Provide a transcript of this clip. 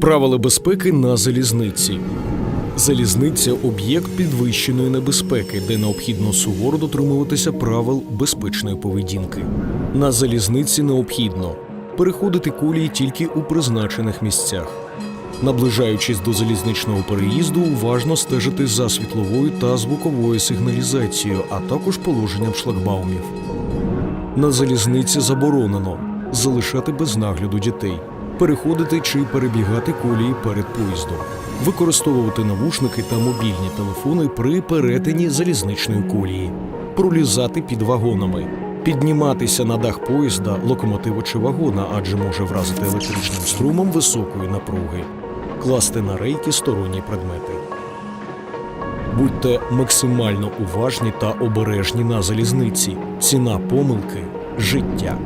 Правила безпеки на залізниці. Залізниця об'єкт підвищеної небезпеки, де необхідно суворо дотримуватися правил безпечної поведінки. На залізниці необхідно переходити колії тільки у призначених місцях. Наближаючись до залізничного переїзду, уважно стежити за світловою та звуковою сигналізацією, а також положенням шлагбаумів. На залізниці заборонено залишати без нагляду дітей, переходити чи перебігати колії перед поїздом, використовувати навушники та мобільні телефони при перетині залізничної колії, пролізати під вагонами, підніматися на дах поїзда, локомотива чи вагона, адже може вразити електричним струмом високої напруги, класти на рейки сторонні предмети. Будьте максимально уважні та обережні на залізниці. Ціна помилки життя.